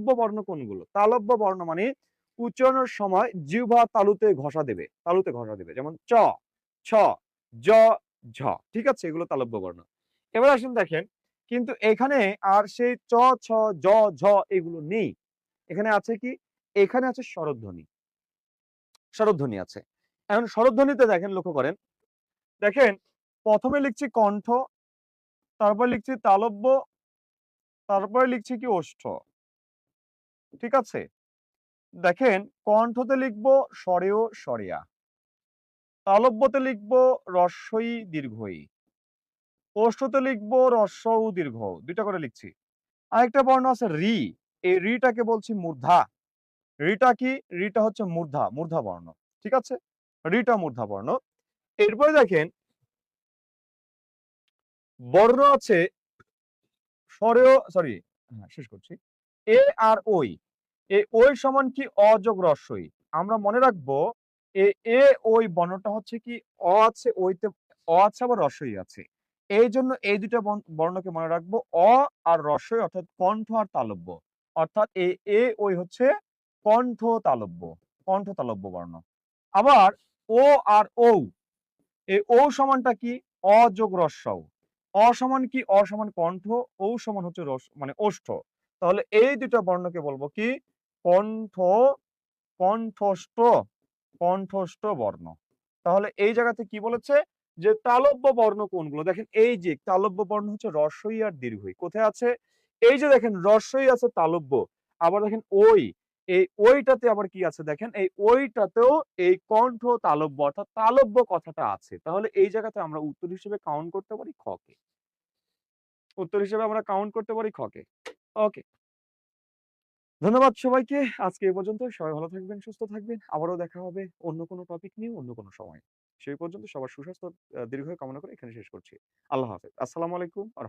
তালব্য বর্ণ কোনগুলো? তালব্য বর্ণ মানে উচ্চারণের সময় জিহ্বা তালুতে ঘষা দেবে, তালুতে ঘষা দেবে। যেমন চ, ছ, জ, ঝ, ঠিক আছে? এগুলো তালব্য বর্ণ। এবার আসুন দেখেন, কিন্তু এখানে আর সেই চ, ছ, জ, ঝ এগুলো নেই। এখানে আছে কি? এখানে আছে স্বরধ্বনি। স্বরধ্বনি আছে। এখন স্বরধ্বনিতে দেখেন, লক্ষ্য করেন। দেখেন, প্রথমে লিখছি কণ্ঠ, তারপর লিখছি তালব্য, তারপরে লিখছি কি ওষ্ঠ। ঠিক আছে? দেখেন, কণ্ঠতে লিখব স্বরেও স্বরেয়া। তালব্যতে লিখব রস্বই দীর্ঘই। ওষ্ঠতে লিখব রস্ব ও দীর্ঘ, দুইটা করে লিখছি। আরেকটা বর্ণ আছে রি, এই রিটাকে বলছি মূর্ধা। রিটা কি? রিটা হচ্ছে মূর্ধা মূর্ধা বর্ণ, ঠিক আছে? রিটা মূর্ধা বর্ণ। এরপরে দেখেন, বর্ণ আছে স্বরেও, সরি হ্যাঁ শেষ করছি। এ আর ওই এই ওই সমান কি অযোগ রস্বই আমরা মনে রাখব এ এ ওই বর্ণটা হচ্ছে কি অ আছে ওইতে অ আছে আবার রস্বই আছে। এই জন্য এই দুটা বর্ণকে মনে রাখব, অ আর রস্বই অর্থাৎ কণ্ঠ আর তালব্য। অর্থাৎ এ এ ওই হচ্ছে কণ্ঠ তালব্য কণ্ঠ তালব্য বর্ণ। আবার ও আর ঔ এই ও সমানটা কি অযোগ রস্বও অ সমান কি, অ সমান কণ্ঠ ঔ সমান হচ্ছে রস মানে ওষ্ঠ। তাহলে এই দুটা বর্ণকে বলব কি? কণ্ঠ কণ্ঠস্থ কণ্ঠস্থ বর্ণ। তাহলে এই জায়গাতে কি বলেছে? যে তালব্য বর্ণ কোনগুলো? দেখেন এই যে তালব্য বর্ণ হচ্ছে রসই আর দীর্ঘই। কোথায় আছে? এই যে দেখেন রস্বই আছে তালব্য। আবার দেখেন ওই এই ওইটাতে আবার কি আছে দেখেন? এই ওইটাতেও এই কণ্ঠ তালব্য অর্থাৎ তালব্য কথাটা আছে। তাহলে এই জায়গাতে আমরা উত্তর হিসেবে কাউন্ট করতে পারি খকে উত্তর হিসেবে আমরা কাউন্ট করতে পারি খকে ওকে। ধন্যবাদ সবাইকে। আজকে এ পর্যন্ত সবাই ভালো থাকবেন, সুস্থ থাকবেন। আবারও দেখা হবে অন্য কোনো টপিক নিয়ে অন্য কোনো সময়। সেই পর্যন্ত সবার সুস্বাস্থ্য দীর্ঘ কামনা করে এখানে শেষ করছি। আল্লাহ হাফেজ। আসসালামু আলাইকুম আ